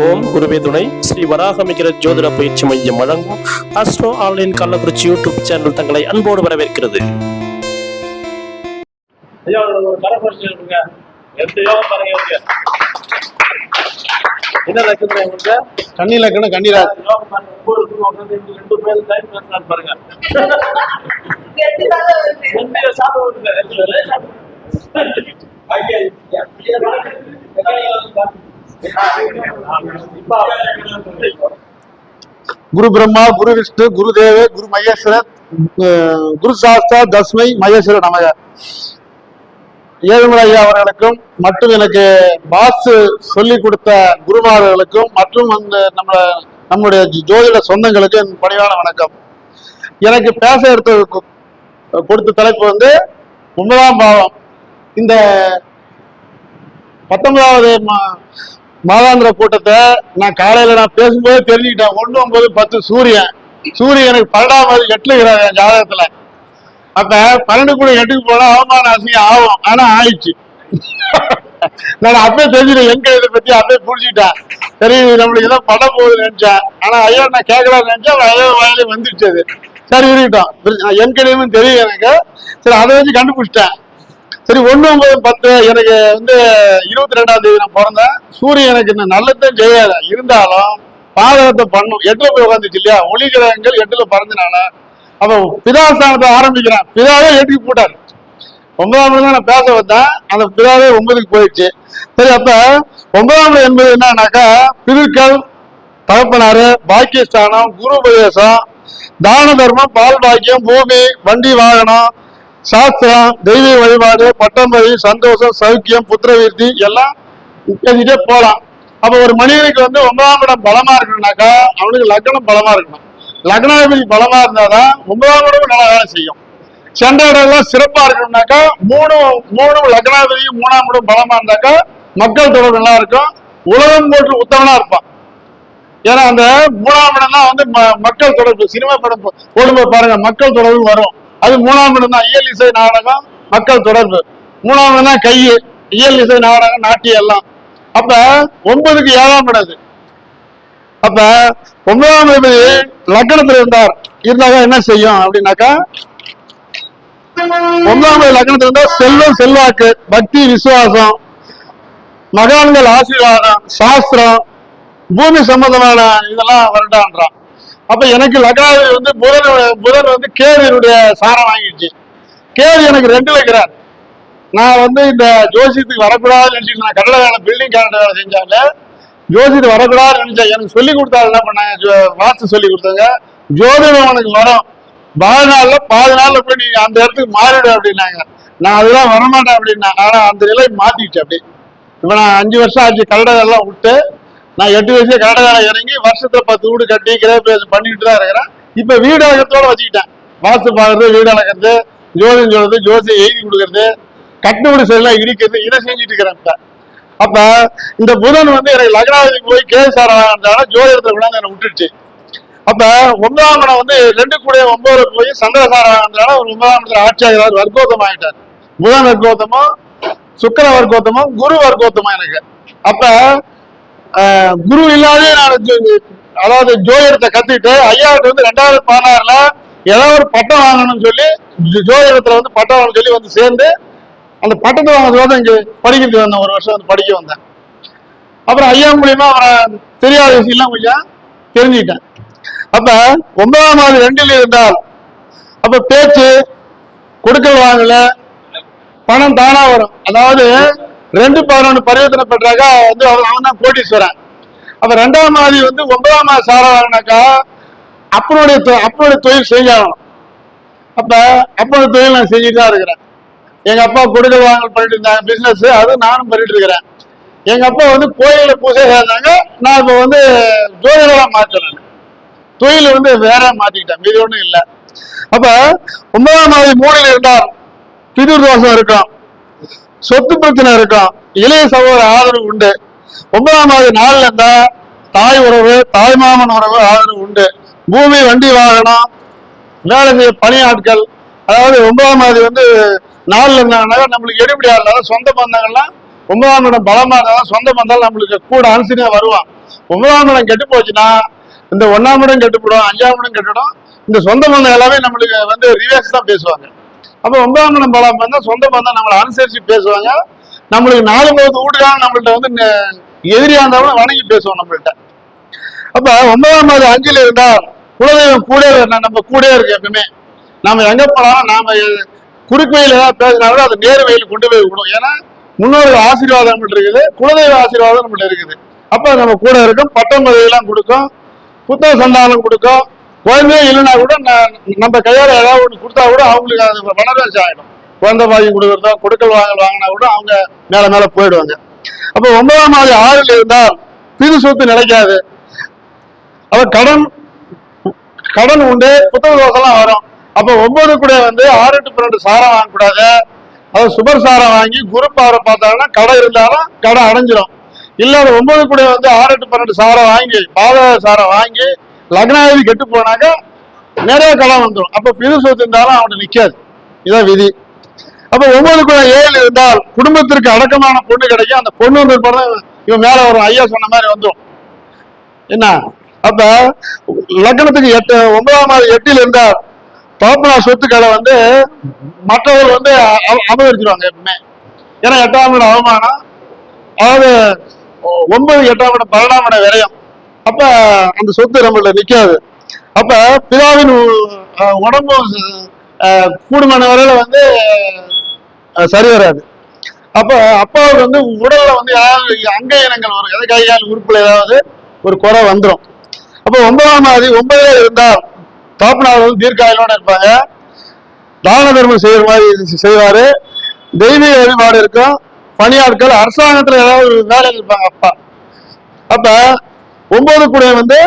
ஓம் குருவே துணை ஸ்ரீ வராகமிகிற ஜோதிட பயிற்சி மையம் வழங்கும் astro online Kallakurichi YouTube channel தங்களை அன்போடு வரவேற்கிறது என்ன லட்சம் லக்கணம் பாருங்க குரு பிரம்மா குரு விஷ்ணு குரு தேவ குரு மகேஸ்வரர் குரு சாஸ்தா தஸ்மை மகேஸ்வரர் நமக. ஏழுமலை ஐயா அவர்களுக்கும் மற்றும் எனக்கு பாஸ் சொல்லி கொடுத்த குருமார்களுக்கும் மற்றும் அந்த நம்ம நம்முடைய ஜோதிட சொந்தங்களுக்கு என் பணிவான வணக்கம். எனக்கு பேச எடுத்து கொடுத்த தலைப்பு வந்து ஒன்பதாம் பாவம். இந்த பத்தொன்பதாவது மா- மாதாந்திர கூட்டத்தை நான் காலையில நான் பேசும்போது தெரிஞ்சுக்கிட்டேன். ஒண்ணு ஒன்பது பத்து சூரியன். சூரியன் எனக்கு பன்னெண்டாம் எட்டுல இருக்கிறார் என் ஜாதகத்துல. அப்ப பன்னெண்டு கூட எட்டுக்கு போனா அவமான அசிங்கம் ஆகும். ஆனா ஆயிடுச்சு. நான் அப்பவே தெரிஞ்சுட்டேன் எங்க இதை பத்தி அப்பவே புரிஞ்சுக்கிட்டேன். சரி நம்மளுக்கு ஏதோ பண்ண போகுதுன்னு நினைச்சேன். ஆனா ஐயா நான் கேட்கலாம்னு நினைச்சேன். ஐயோ வயலே வந்துடுச்சு அது. சரி இருக்கட்டும். என் கிடையும் தெரியும் எனக்கு. சரி அதை வச்சு கண்டுபிடிச்சிட்டேன். சரி ஒன்று ஒன்பது பத்து எனக்கு வந்து இருபத்தி ரெண்டாம் தேதி நான் பிறந்தேன். சூரியன் எனக்கு இன்னும் நல்லதும் செய்யாது இருந்தாலும் பாதகத்தை பண்ணும். எட்டுல போய் உட்காந்துச்சு இல்லையா? ஒளி கிரகங்கள் எட்டுல பறந்தனால. அப்ப பிதாஸ்தானத்தை ஆரம்பிக்கிறேன். பிதாவே எட்டுக்கு போட்டார். ஒன்பதாம் தான் நான் பேச வந்தேன். அந்த பிதாவே ஒன்பதுக்கு போயிடுச்சு. சரி அப்ப ஒன்பதாம் என்பது என்னன்னாக்கா பிதுக்கள் தகப்பனாரு பாக்கியஸ்தானம் குரு உபதேசம் தான தர்மம் பால் பாக்கியம் பூமி வண்டி வாகனம் சாஸ்திரம் தெய்வ வழிபாடு பட்டம்பதி சந்தோஷம் சௌக்கியம் புத்திரவீர்த்தி எல்லாம் பேசிட்டே போகலாம் அப்ப ஒரு மனிதனுக்கு வந்து ஒன்பதாம் இடம் பலமா இருக்கணும்னாக்கா அவனுக்கு லக்னம் பலமா இருக்கணும். லக்னாதிபதி பலமா இருந்தாதான் ஒன்பதாம் இடம் நல்லா வேலை செய்யும். சென்ற இடம்லாம் சிறப்பா இருக்கணும்னாக்கா மூணு மூணு லக்னாதிபதியும் மூணாம் இடம் பலமா இருந்தாக்கா மக்கள் தொடர்பு நல்லா இருக்கும். உலகம் போட்டு உத்தவனா இருப்பான். ஏன்னா அந்த மூணாம் இடம் தான் வந்து ம- மக்கள் தொடர்பு சினிமா படம் போ- போடும்போது பாருங்க மக்கள் தொடர்பு வரும். அது மூணாம் இடம் தான். இயல் இசை நாடகம் மக்கள் தொடர்பு. மூணாம் இடம் தான் கை இயல் இசை நாடகம் நாட்டியம் எல்லாம். அப்ப ஒன்பதுக்கு ஏழாம் இடது அப்ப ஒன்பதாம் அதிபதி லக்னத்துல இருந்தார். இருந்தாக்கா என்ன செய்யும் அப்படின்னாக்கா ஒன்பதாம் அதிபதி லக்னத்துல இருந்தா செல்வம் செல்வாக்கு பக்தி விசுவாசம் மகான்கள் ஆசீர்வாதம் சாஸ்திரம் பூமி சம்பந்தமான இதெல்லாம் வருடான்றான் அப்ப எனக்கு லக்னாதிபதி வந்து புதன் புதன் வந்து கேரியனுடைய சாரம் வாங்கிடுச்சு. கேரி எனக்கு ரெண்டு வைக்கிறார். நான் வந்து இந்த ஜோசியத்துக்கு வரக்கூடாதுன்னு நினைச்சிட்டு நான் கடலை வேலை பில்டிங் கட்டட வேலை செஞ்சால ஜோசியத்துக்கு வரக்கூடாதுன்னு நினைச்சேன் எனக்கு சொல்லி கொடுத்தா என்ன பண்ணாங்க ஜோ- வாஸ்து சொல்லி கொடுத்தாங்க. ஜோதிடம் உனக்கு வரும். பாதி நாள்ல பாதி நாள்ல போய் நீங்க அந்த இடத்துக்கு மாறிடு அப்படின்னாங்க. நான் அதெல்லாம் வரமாட்டேன் அப்படின்னா ஆனா அந்த நிலை மாத்திடுச்சு அப்படி இப்ப நான் அஞ்சு வருஷம் ஆச்சு கல்லடை எல்லாம் விட்டு நான் எட்டு வயசுல கல்லடை இறங்கி வருஷத்துல பத்து வீடு கட்டி கிரகப்பிரவேசம் பண்ணிட்டு தான் இருக்கிறேன். இப்ப வீடு அழகத்தோட வச்சுக்கிட்டேன். வாஸ்து பாக்குறது வீடு அழகிறது ஜோதியம் சொல்றது ஜோசியம் எழுதி கொடுக்கறது கட்டு வீடு சரியெல்லாம் இடிக்கிறது இதை செஞ்சுட்டு இருக்கிறேன் இப்ப. அப்ப இந்த புதன் வந்து எனக்கு லக்னாவதி போய் கேசார இருந்தாலும் ஜோதிடத்துல கூட என்னை விட்டுருச்சு. அப்ப ஒன்பதாம் இடம் வந்து ரெண்டு கூட ஒன்பது போய் சந்திரசாரம் இருந்தாலும் ஒரு ஒன்பதாம் இடத்துல ஆட்சி ஆகிறார் வர்க்கோத்தம் ஆயிட்டார். புதன் வர்க்கோத்தமும் சுக்கர வர்க்கோத்தமும் குரு வர்க்கோத்தமும் எனக்கு. அப்ப குரு இல்லாத நான் அதாவது ஜோதிடத்தை கத்துக்கிட்டு ஐயாவுக்கு வந்து ரெண்டாயிரத்தி பதினாறுல ஏதாவது ஒரு பட்டம் வாங்கணும்னு சொல்லி ஜோதிடத்துல வந்து பட்டம் வாங்கணும்னு சொல்லி வந்து சேர்ந்து அந்த பட்டத்தை வாங்கினதோட இங்க படிக்கிட்டு வந்தேன். ஒரு வருஷம் வந்து படிக்க வந்தேன். அப்புறம் ஐயா மூலியமா அவரை தெரியாத விஷயம்லாம் கொஞ்சம் தெரிஞ்சுக்கிட்டேன். அப்ப ஒன்பதாம் மாதம் ரெண்டில் இருந்தால் அப்ப பேச்சு கொடுக்கல் வாங்கல. பணம் தானா வரும். அதாவது ரெண்டு பதினொன்று பரிவர்த்தனை பெற்றாக்கா வந்து அவன் தான் கோட்டீஸ்வரன் அப்ப ரெண்டாம் மாதி வந்து ஒன்பதாம் மாதம் சார அப்பனுடைய தொ- அப்பனுடைய தொழில் செஞ்சாகணும். அப்ப அப்பனுடைய தொழில் நான் செஞ்சுட்டு தான் இருக்கிறேன். எங்க அப்பா குடுதல் வாங்கல் பண்ணிட்டு இருந்தாங்க பிசினஸ் அது நானும் பண்ணிட்டு இருக்கிறேன். எங்க அப்பா வந்து கோயில பூஜை சேர்ந்தாங்க நான் இப்ப வந்து ஜோதிடமா மாத்துறேன். தொழில் வந்து வேற மாத்திக்கிட்டேன் மீது ஒன்றும் இல்லை. அப்ப ஒன்பதாம் மாதம் மூணில் இருந்தால் பிதுர் தோஷம் இருக்கும். சொத்து பிரச்சனை இருக்கும் இளைய சகோதர ஆதரவு உண்டு. ஒன்பதாம் நாள்ல நாலுல இருந்தா தாய் உறவு தாய் மாமன் உறவு ஆதரவு உண்டு. பூமி வண்டி வாகனம் வேலை செய்ய பணியாட்கள் அதாவது ஒன்பதாம் மாதம் வந்து நாளில் இருந்தாங்கன்னா நம்மளுக்கு எடுபடி ஆகல சொந்த பந்தங்கள்லாம் ஒன்பதாம் இடம் பலமா இருந்தாலும் சொந்த பந்தம் நம்மளுக்கு கூட அனுசரியா வருவான். ஒன்பதாம் இடம் கெட்டு போச்சுன்னா இந்த ஒன்னாம் இடம் கெட்டுப்படும் அஞ்சாம் இடம் கெட்டுடும் இந்த சொந்த பந்தம் எல்லாமே நம்மளுக்கு வந்து ரிவேர்ஸ் தான் பேசுவாங்க. அப்ப ஒன்பதாம் இடம் பலம் பார்த்தா சொந்த பந்தம் நம்மளை அனுசரிச்சு பேசுவாங்க. நம்மளுக்கு நாலு முகத்து வீட்டுக்காக நம்மள்ட்ட வந்து நெ- இருந்தாலும் வணங்கி பேசுவோம் நம்மள்ட்ட. அப்ப ஒன்பதாம் மாதம் அஞ்சுல இருந்தா குலதெய்வம் கூட நம்ம கூட இருக்கு எப்பவுமே. நாம எங்க போனாலும் நாம குறுக்கையில் குறுக்கு ஏதாவது பேசினாலும் அது நேர் வழியில் கொண்டு போய் விடும். ஏன்னா முன்னோர்கள் ஆசீர்வாதம் நம்மள்ட்ட இருக்குது குலதெய்வ ஆசீர்வாதம் நம்மள்ட்ட இருக்குது. அப்ப நம்ம கூட இருக்கும் பட்டம் பதவியெல்லாம் கொடுக்கும் புத்தக சந்தானம் கொடுக்கும் குழந்தையே இல்லைன்னா கூட நம்ம கையால ஏதாவது ஒன்று கொடுத்தா கூட அவங்களுக்கு அது வனராசி ஆகிடும் குழந்தை வாங்கி கொடுக்குறதோ கொடுக்கல் வாங்கல் வாங்கினா கூட அவங்க மேல மேல போயிடுவாங்க. அப்ப ஒன்பதாம் நாள் ஆறில் இருந்தால் பிது சொத்து நிலைக்காது. அப்போ கடன் கடன் உண்டு புத்தக தோசைலாம் வரும். அப்ப ஒன்பது கூட வந்து ஆறு எட்டு பன்னெண்டு சாரம் வாங்கக்கூடாது. அது சுபர் சாரம் வாங்கி குரு பாவரை பார்த்தாங்கன்னா கடை இருந்தாலும் கடை அடைஞ்சிடும் இல்லை ஒன்பது கூட வந்து ஆறு எட்டு பன்னெண்டு சாரம் வாங்கி பாத சாரம் வாங்கி லக்னாதிபதி கெட்டு போனாக்க நிறைய கடன் வந்துடும் அப்ப பிது சொத்து இருந்தாலும் அவன் நிக்காது. இதான் விதி. அப்ப ஒவ்வொருக்குள்ள ஏழு இருந்தால் குடும்பத்திற்கு அடக்கமான பொண்ணு கிடைக்கும். அந்த பொண்ணு வந்து இவன் மேல வரும் ஐயா சொன்ன மாதிரி வந்துடும் என்ன? அப்ப லக்னத்துக்கு எட்டு ஒன்பதாம் மாதம் எட்டில் இருந்தால் பாப்பனா சொத்துக்களை வந்து மற்றவர்கள் வந்து அபகரிச்சிருவாங்க எப்பவுமே. ஏன்னா எட்டாம் இடம் அவமானம். அதாவது ஒன்பது எட்டாம் இடம் பன்னெண்டாம் இடம் விரயம். அப்ப அந்த சொத்து நம்மள நிக்காது. அப்ப பிதாவின் உடம்பு கூடுமான வரையில வந்து சரி வராது. அப்ப அப்பாவுக்கு வந்து உடல்ல வந்து ஏதாவது அங்க இனங்கள் வரும். எதை கையால் உறுப்புல ஏதாவது ஒரு குறை வந்துடும் அப்ப ஒன்பதாம் மாதி ஒன்பதே இருந்தால் தாப்பனாவது வந்து தீர்க்காயலோட இருப்பாங்க. தான தர்மம் செய்யற மாதிரி செய்வாரு. தெய்வீக வழிபாடு இருக்கும். பணியாட்கள் அரசாங்கத்துல ஏதாவது வேலை இருப்பாங்க அப்பா. அப்ப ஒன்பது கூட வந்து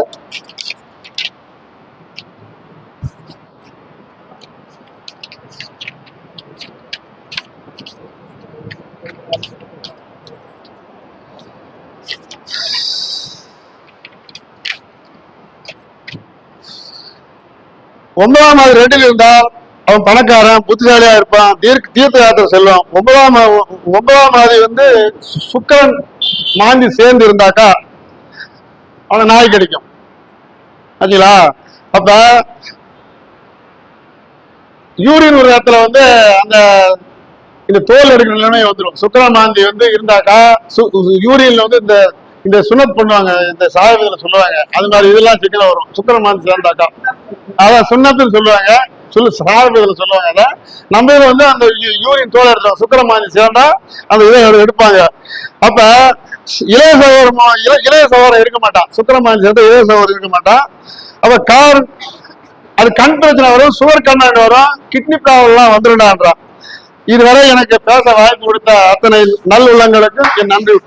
ஒன்பதாம் மாதம் ரெண்டில் இருந்தால் அவன் பணக்காரன் புத்திசாலியா இருப்பான் தீர்க்க தீர்த்த யாத்திரை செல்வான். ஒன்பதாம் ஒன்பதாம் மாதிரி வந்து சு- மாந்தி சேர்ந்து இருந்தாக்கா அவனுக்கு நாய் கிடைக்கும். ஆச்சுங்களா அப்ப யூரின் ஒரு இடத்துல வந்து அந்த இந்த தோல் எடுக்கிற நிலைமை வந்துடும் சுக்கிரன் மாந்தி வந்து இருந்தாக்கா சு- வந்து இந்த இந்த சுனத் பண்ணுவாங்க இந்த சாயத்துல சொல்லுவாங்க. அது மாதிரி இதெல்லாம் சிக்கல வரும். சுக்கிரன் மாந்தி சேர்ந்தாக்கா அதான் சுண்ணத்துன்னு சொல்லுவாங்க. சொல்லு சாயத்துல சொல்லுவாங்க. நம்ம வந்து அந்த யூ- யூரின் தோல் எடுத்தோம். சுக்கிரமானி சேர்ந்தா அந்த இதை எடுப்பாங்க. அப்ப இளைய சகோதரம் இளைய இளைய சகோதரம் இருக்க மாட்டான். சுக்கிரமானி சேர்ந்தா இளைய சகோதரம் இருக்க மாட்டான். அப்ப கார் அது கண் பிரச்சனை வரும் சுவர் கண்ணாடி வரும் கிட்னி ப்ராப்ளம்லாம் வந்துருடான்றான் இதுவரை எனக்கு பேச வாய்ப்பு கொடுத்த அத்தனை நல்லுள்ளங்களுக்கும் என் நன்றி.